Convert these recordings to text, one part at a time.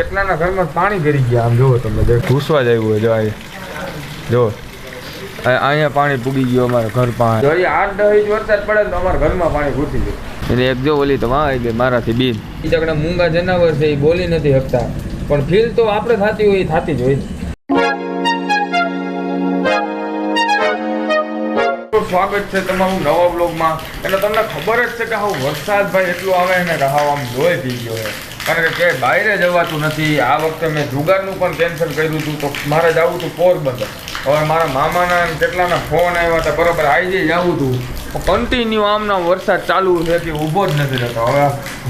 કેટલાના ઘરમાં પાણી ભરી ગયા? આમ જુઓ તમે દેખ ઘૂસવા જ જો આ જો અહીંયા પાણી પૂગી ગયું અમારા ઘર પાસે. જો આઠ દસ વરસાદ પડે તો અમારા ઘરમાં પાણી ઘૂસી ગયું. એટલે એક જો ઓલી તો વાં આવી ગઈ મારાથી બીન. એ જગડા મૂંગા જનાવર છે એ બોલી નથી શકતા. પણ ફીલ તો આપણે થતી હોય એ થતી જ હોય. સ્વાગત છે તમારું નવા બ્લોગમાં એટલે તમને ખબર જ છે કે હાવ વરસાદ ભાઈ એટલું આવે ને કે આમ લોહી પી ગયો કારણ કે બહારે જવાતું નથી. આ વખતે મેં જુગારનું પણ કેન્સલ કર્યું હતું, તો મારે જવું હતું પોરબંદર. હવે મારા મામાના કેટલાના ફોન આવ્યા હતા, બરોબર આવી જઈ જવું હતું. કન્ટિન્યુ આમના વરસાદ ચાલુ છે કે ઊભો જ નથી રહેતો. હવે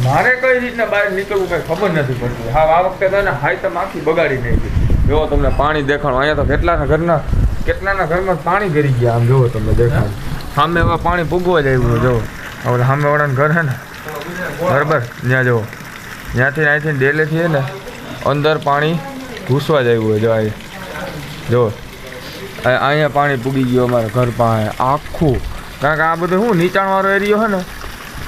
મારે કઈ રીતના બહાર નીકળવું કંઈ ખબર નથી પડતી. હા, આ વખતે તો એને હાઈતમ આખી બગાડી નાખી. જો તમને પાણી દેખાણું, અહીંયા તો કેટલાના ઘરના, કેટલાના ઘરમાં પાણી ગરી ગયા આમ જુઓ તમને દેખાણ સામે એવા પાણી પૂગવા જ આવ્યું જો. હવે સામે વાળાનું ઘર છે ને. બરાબર, ત્યાં જુઓ. ત્યાંથી અહીંથી ડેલેથી ને અંદર પાણી ઘૂસવા જ આવ્યું જો અહીં જો. અહીંયા પાણી પૂગી ગયું અમારે ઘર પાસે. આખું. કારણ કે આ બધું શું, નીચાણવાળો એરિયો છે ને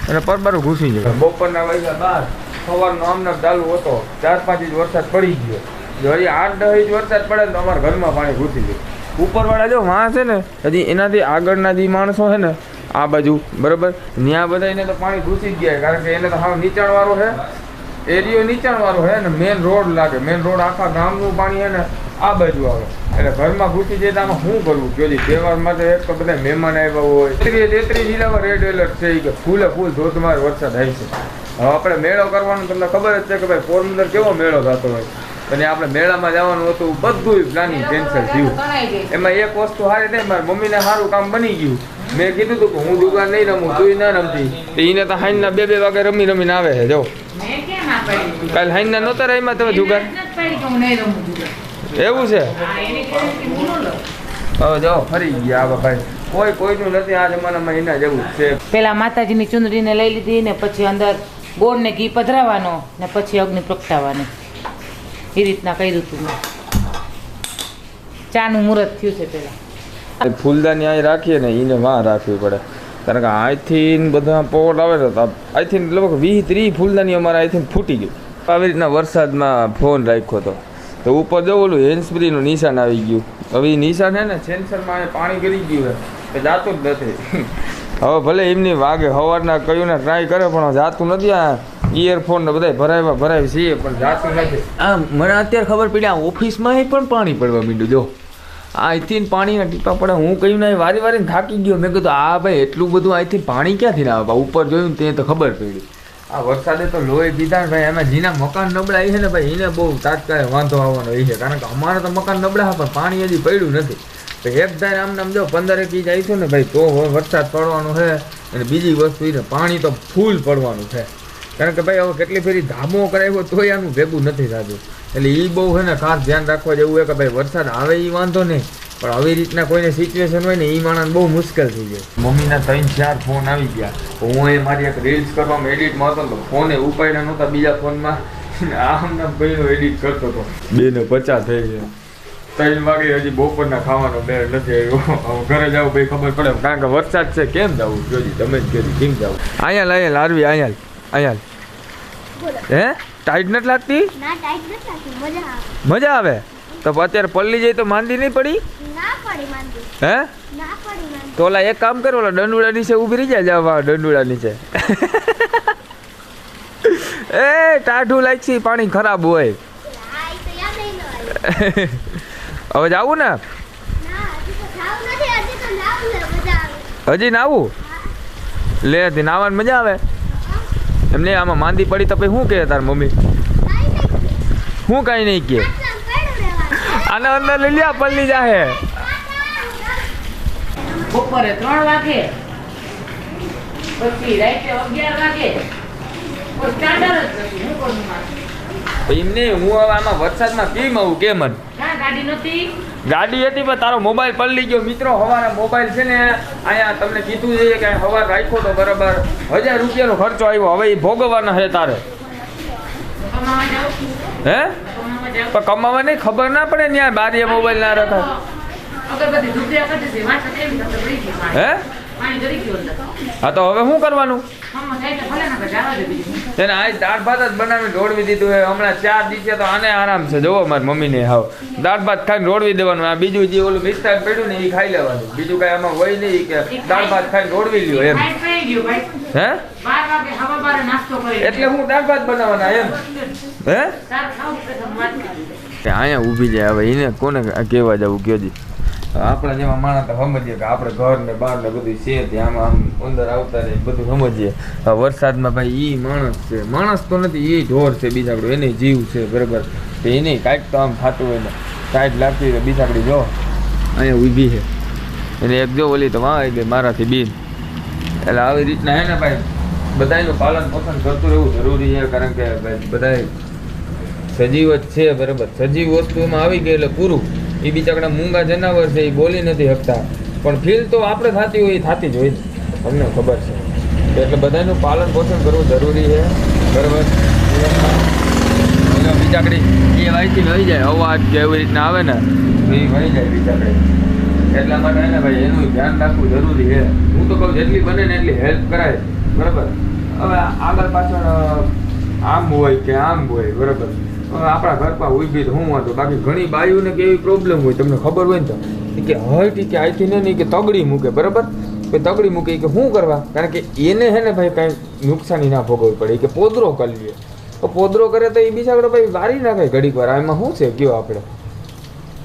એટલે પરબારું ઘૂસી જાય બપોરના વાગ્યા બાર સવારનો આમને ચાલુ હતો. ચાર પાંચ ઇંચ વરસાદ પડી ગયો. જો હજી આઠ દસ ઇંચ વરસાદ પડે તો અમારા ઘરમાં પાણી ઘૂસી જાય ઉપરવાળા જો વાં છે ને, હજી એનાથી આગળના જે માણસો છે ને, આ બાજુ, બરાબર? ત્યાં બધા એને તો પાણી ઘૂસી જ ગયા કારણ કે એને તો હાવ નીચાણવાળો છે. એરિયો નીચાણવાળો છે ને મેન રોડ લાગે. મેન રોડ આખા ગામનું પાણી છે ને, આ બાજુ આવે. એટલે ઘરમાં ઘૂસી જાય આમાં શું કરવું? કયો તહેવાર માટે એક તો બધા મહેમાન આવ્યા હોય. તેત્રીસ તેત્રીસ જિલ્લામાં રેડ એલર્ટ છે કે ફૂલે ફૂલ ધોધમાર વરસાદ થાય છે. હવે આપણે મેળો કરવાનો તમને ખબર જ છે કે ભાઈ પોરબંદર કેવો મેળો થતો હોય. અને આપણે મેળામાં જવાનું હતું બધું પ્લાનિંગ કેન્સલ થયું. એમાં એક વસ્તુ સારી નહીં, મારી મમ્મીને સારું કામ બની ગયું. મેં કીધું હતું કે હું દુકાન નહીં રમું, તું ના રમતી. એને તો હાઈના બે બે વાગે રમી રમીને આવે છે, જો. ના? કાલ હાઈના નહોતા રહીમાં તમે જુગાર. એવું છે ન. હવે જો ફરી ગયા આવા ભાઈ કોઈ કોઈનું નથી આ જમાનામાં એના જેવું છે પેલા માતાજીની ચુંદડીને લઈ લીધી ને પછી અંદર ગોળ ને ઘી પધરાવાનો ને પછી અગ્નિ પ્રગટાવવાની એ રીતના કર્યું હતું ચાનું મુહૂર્ત થયું છે પેલા ફૂલદાની અહીં રાખીએ ને એને વાં રાખવી પડે કારણ કે અહીંથી બધા પોટ આવે છે. અહીંથી લગભગ વીસ ત્રીસ ફૂલદાની અમારે અહીંથી ફૂટી ગયું. આવી રીતના વરસાદમાં ફોન રાખ્યો હતો તો ઉપર જો ઓલું હેન્ડસ્પ્રીનું નિશાન આવી ગયું. હવે એ નિશાન છે ને, સેન્સરમાં પાણી ગરી ગયું છે. એ જાતું જ નથી. હવે ભલે એમની વાગે સવારના કયું ને ટ્રાય કરે, પણ જાતું નથી આ ઇયરફોન ને બધા ભરાવ્યા ભરાવી છીએ, પણ જાતું નથી. આમ, મને અત્યારે ખબર પડી, આ ઓફિસમાં પણ પાણી પડવા માંડ્યું, જો. અહીંથી પાણીના ટીપા પડે. હું કહ્યું ના વારી વારી થાકી ગયો. મેં કીધું, આ ભાઈ, એટલું બધું અહીંથી પાણી ક્યાંથી લાવે? આવે ઉપર જોયું તે તો ખબર પડી. આ વરસાદે તો લોહી પીધા ભાઈ, એમાં જીના મકાન નબળા છે ને ભાઈ, એને બહુ તાત્કાલિક વાંધો આવવાનો એ છે. કારણ કે અમારે તો મકાન નબળા છે પણ પાણી હજી પડ્યું નથી. તો એક ધાર આમ નામ જો પંદર એક ઇંચ આવીશું ને ભાઈ, તો વરસાદ પડવાનો છે. અને બીજી વસ્તુ એ પાણી તો ફૂલ પડવાનું છે. કારણ કે ભાઈ હવે કેટલી ફેરી ધામો કરાવ્યો તોય આનું ભેગું નથી થતું. એટલે એ બહુ છે ને ખાસ ધ્યાન રાખવા જેવું હોય કે ભાઈ વરસાદ આવે એ વાંધો નહીં પણ આવી રીતના કોઈને સિચ્યુએશન હોય ને એ માણસ બહુ મુશ્કેલ થઈ જાય. મમ્મીના ત્રણ ચાર ફોન આવી ગયા. હું એ મારી એક રીલ્સ કરવામાં એડિટમાં હતો તો ફોને ઉપાડ્યા નહોતા બીજા ફોનમાં આમના ભાઈનો એડિટ કરતો હતો. બે ને પચાસ થઈ ગયા. ત્રણ વાગે હજી બપોરના ખાવાનો બે નથી આવ્યો. હવે ઘરે જાવ ભાઈ ખબર પડે. કારણ કે વરસાદ છે કેમ જવું? જોજી તમે જ કહેજો કેમ જાવ? અહીંયા અહીંયા લારવી અહીંયા અહીંયા હે? ટાઈટ નથી લાગતી? મજા આવે. તો અત્યારે પલ્લી જાય તો માંદી નહીં પડી? હે? તો ઓલા એક કામ કરો ઓલા દંડુડા નીચે ઊભી રહી જાય જવા દંડુડા નીચે. એ ટાઢું લાગશે પાણી ખરાબ હોય. હવે જાવું ને? હજી નાવું લે નાવાની મજા આવે. એમને આમાં માંદી પડી તો પછી શું કહે તાર મમ્મી? કાંઈ નહીં શું કાંઈ નહીં કહે આટલા પડ્યું રહેવાનું આને અંદર લઈ લ્યા પલ્લી જાહે. બપોરે ત્રણ વાગે, પછી રાતે અગિયાર વાગે. કોઈ સ્ટાન્ડર્ડ જ નથી, હું કરું મારે? એમને હું હવે આમાં વરસાદમાં કેમ આવું કેમ જ? ગાડી નથી ગાડી હતી પણ તારો મોબાઈલ પલળી ગયો મિત્રો હવારે મોબાઈલ છે ને અહીંયા તમને કીધું છે કે હવાર રાખ્યો તો બરાબર હજાર રૂપિયાનો ખર્ચો આવ્યો. હવે એ ભોગવવાના છે તારે. હે? પણ કમાવા નહીં ખબર ના પડે ને યાર બારીએ મોબાઈલ ના પાણી હે? હા તો હવે શું કરવાનું? તેને આજ દાળ ભાત જ બનાવી રોડવી દીધું હોય. હમણાં ચાર દિવસે તો આને આરામ છે. જોવો મારી મમ્મીને હાવ. દાળ ભાત ખાઈને રોડવી દેવાનું. આ બીજું જે ઓલું મિસ્ટાર પડ્યું ને એ ખાઈ લેવાનું. બીજું કાંઈ આમાં હોય નહીં કે દાળ ભાત ખાઈને રોડવી લ્યો એમ. હે? એટલે હું દાળ ભાત બનાવવાના એમ. હે? અહીંયા ઊભી જાય. હવે એને કોને કહેવા જવું? કયો જી આપણા જેવા માણસ સમજીએ કે આપણે ઘર ને બહાર ને બધું છે ત્યાં આમ અંદર આવતા રહે, બધું સમજીએ. વરસાદમાં ભાઈ એ માણસ છે. માણસ તો નથી એ ઢોર છે બીજાકડું, એને જીવ છે બરાબર. તો એને કાંઈક તો આમ થતું હોય ને, કાંઈક લાગતી હોય બીજાકડી જો. અહીંયા ઊભી છે. એને એક જો ઓલી તો વાં આવી ગઈ મારાથી બીન. એટલે આવી રીતના હે ને ભાઈ, બધાયનું પાલન પોષણ કરતું રહેવું જરૂરી છે, કારણ કે ભાઈ બધાય સજીવ જ છે બરાબર. સજીવ વસ્તુમાં આવી ગઈ એટલે પૂરું. એ બિચારા મૂંગા જનાવર છે, એ બોલી નથી શકતા. પણ ફીલ તો આપણે થતી હોય, એ થતી જ હોય. અમને ખબર છે. એટલે બધાનું પાલન પોષણ કરવું જરૂરી છે. બરાબર બિચાકડી એ વાયથી વહી જાય, અવાજ કે એવી રીતના આવે ને, તો એ વહી જાય બિચાકડી. એટલા માટે ને ભાઈ, એનું ધ્યાન રાખવું જરૂરી છે. હું તો કહું જેટલી બને ને એટલી હેલ્પ કરાય. બરાબર? હવે આગળ પાછળ આમ હોય કે આમ હોય, બરાબર? આપણા ઘર પર ઊભી તો હું વાંધો. બાકી ઘણી બાયુને કે એવી પ્રોબ્લેમ હોય, તમને ખબર હોય ને તો. કે હર્ટ કે આઈથી નહીં કે તગડી મૂકે, બરાબર? કે તગડી મૂકે કે શું કરવા? કારણ કે એને હે ને ભાઈ કાંઈ નુકસાની ના ભોગવવી પડે કે પોદરો કરી લે તો પોદરો કરે તો એ બીજા ભાઈ વારી નાખે ઘડીક વાર. એમાં શું છે? કયો આપણે?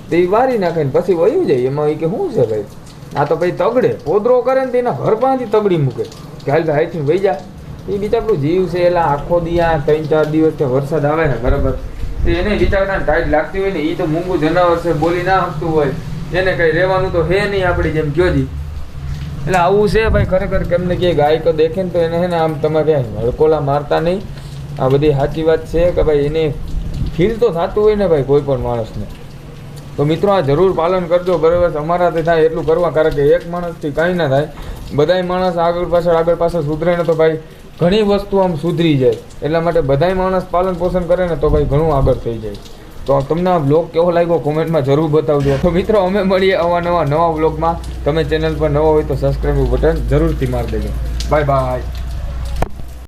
તો એ વારી નાખે ને પછી વયું જાય. એમાં એ કે શું છે ભાઈ? આ તો ભાઈ તગડે. પોદરો કરે ને તો એના ઘર પાસેથી તગડી મૂકે. કે હાલ ભાઈ વહી જા. એ બીજા આપણું જીવ છે એટલે આખો દિયા, ત્રણ ચાર દિવસ વરસાદ આવે ને, બરાબર? તો એને બિચારાને ટાઈટ લાગતી હોય ને એ તો મૂંગું જનાવર છે, બોલી ના શકતું હોય. એને કઈ રહેવાનું તો હે નહીં આપણી જેમ, કયો જી એટલે આવું છે ભાઈ, ખરેખર કેમને કે ગાયકો દેખે ને તો એને છે ને આમ તમે ક્યાંય હડકોલા મારતા નહીં. આ બધી સાચી વાત છે કે ભાઈ એને ફીલ તો થતું હોય ને ભાઈ કોઈ પણ માણસને. તો મિત્રો આ જરૂર પાલન કરજો, બરાબર. અમારાથી થાય એટલું કરવા, કારણ કે એક માણસથી કાંઈ ના થાય. બધાય માણસ આગળ પાછળ આગળ પાછળ સુધરે ને તો ભાઈ ઘણી વસ્તુ આમ સુધરી જાય. એટલા માટે બધાય માણસ પાલન પોષણ કરે ને તો ભાઈ ઘણું આગળ થઈ જાય. તો તમને આ બ્લોગ કેવો લાગ્યો કોમેન્ટમાં જરૂર બતાવજો. તો મિત્રો, અમે મળીએ આવા નવા નવા બ્લોગમાં તમે ચેનલ પર નવા હોય તો સબસ્ક્રાઈબ બટન જરૂરથી મારી દેજો. Bye bye